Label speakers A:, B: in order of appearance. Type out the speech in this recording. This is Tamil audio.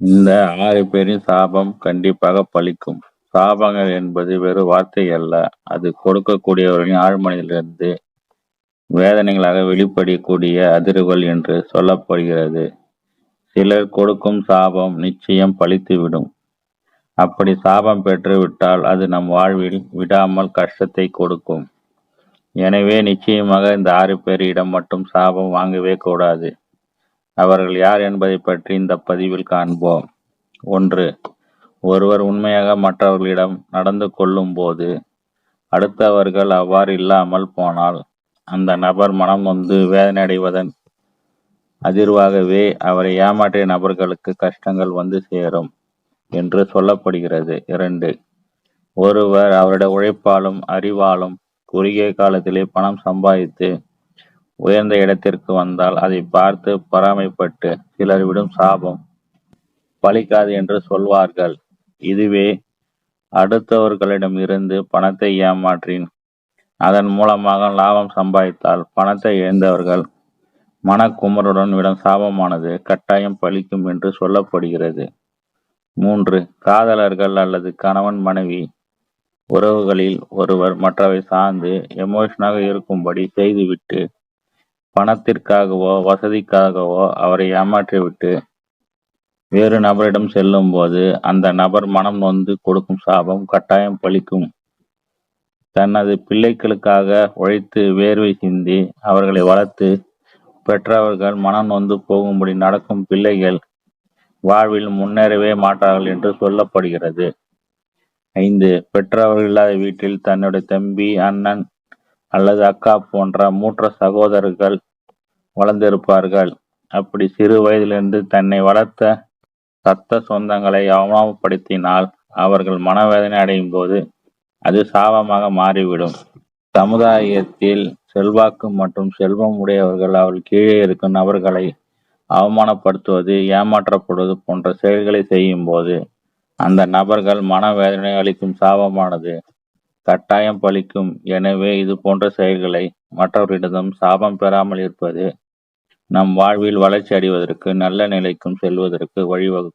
A: இந்த ஆறு பேரின் சாபம் கண்டிப்பாக பலிக்கும். சாபங்கள் என்பது வெறும் வார்த்தை அல்ல. அது கொடுக்கக்கூடியவர்களின் ஆழ்மனதிலிருந்து வேதனைகளாக வெளிப்படக்கூடிய அதிர்வுகள் என்று சொல்லப்படுகிறது. சிலர் கொடுக்கும் சாபம் நிச்சயம் பழித்துவிடும் அப்படி சாபம் பெற்றுவிட்டால் அது நம் வாழ்வில் விடாமல் கஷ்டத்தை கொடுக்கும். எனவே நிச்சயமாக இந்த ஆறு பேரிடம் மட்டும் சாபம் வாங்கவே கூடாது. அவர்கள் யார் என்பதை பற்றி இந்த பதிவில் காண்போம். ஒன்று ஒருவர் உண்மையாக மற்றவர்களிடம் நடந்து கொள்ளும் போது அடுத்தவர்கள் அவ்வாறு இல்லாமல் போனால் அந்த நபர் மனம் வந்து வேதனையடைவதன் அதிர்வாகவே அவரை ஏமாற்றிய நபர்களுக்கு கஷ்டங்கள் வந்து சேரும் என்று சொல்லப்படுகிறது. இரண்டு ஒருவர் அவருடைய உழைப்பாலும் அறிவாலும் குறுகிய காலத்திலே பணம் சம்பாதித்து உயர்ந்த இடத்திற்கு வந்தால் அதை பார்த்து பொறாமைப்பட்டு சிலர் விடும் சாபம் பலிக்காது என்று சொல்வார்கள். இதுவே அடுத்தவர்களிடம் இருந்து பணத்தை ஏமாற்றின் அதன் மூலமாக லாபம் சம்பாதித்தால் பணத்தை இழந்தவர்கள் மனக்குமருடன் விடும் சாபமானது கட்டாயம் பலிக்கும் என்று சொல்லப்படுகிறது. மூன்று காதலர்கள் அல்லது கணவன் மனைவி உறவுகளில் ஒருவர் மற்றவை சார்ந்து எமோஷனாக இருக்கும்படி செய்துவிட்டு பணத்திற்காகவோ வசதிக்காகவோ அவரை ஏமாற்றிவிட்டு வேறு நபரிடம் செல்லும்போது அந்த நபர் மனம் நொந்து கொடுக்கும் சாபம் கட்டாயம் பலிக்கும். தனது பிள்ளைகளுக்காக உழைத்து வேர்வை சிந்தி அவர்களை வளர்த்து பெற்றவர்கள் மனம் நொந்து போகும்படி நடக்கும் பிள்ளைகள் வாழ்வில் முன்னேறவே மாட்டார்கள் என்று சொல்லப்படுகிறது. ஐந்து பெற்றவர்கள் இல்லாத வீட்டில் தன்னுடைய தம்பி, அண்ணன் அல்லது அக்கா போன்ற மூற்ற சகோதரர்கள் வளர்ந்திருப்பார்கள். அப்படி சிறு வயதிலிருந்து தன்னை வளர்த்த சத்த சொந்தங்களை அவமானப்படுத்தினால் அவர்கள் மனவேதனை அடையும் போது அது சாபமாக மாறிவிடும். சமுதாயத்தில் செல்வாக்கு மற்றும் செல்வம் உடையவர்கள் அவள் கீழே இருக்கும் நபர்களை அவமானப்படுத்துவது, ஏமாற்றப்படுவது போன்ற செயல்களை செய்யும் போது அந்த நபர்கள் மனவேதனை அளிக்கும் சாபமானது கட்டாயம் பலிக்கும். எனவே இது போன்ற செயல்களை மற்றவரிடம் சாபம் பெறாமல் இருப்பது நம் வாழ்வில் வளர்ச்சி அடைவதற்கு நல்ல நிலைக்கும் செல்வதற்கு வழிவகுக்கும்.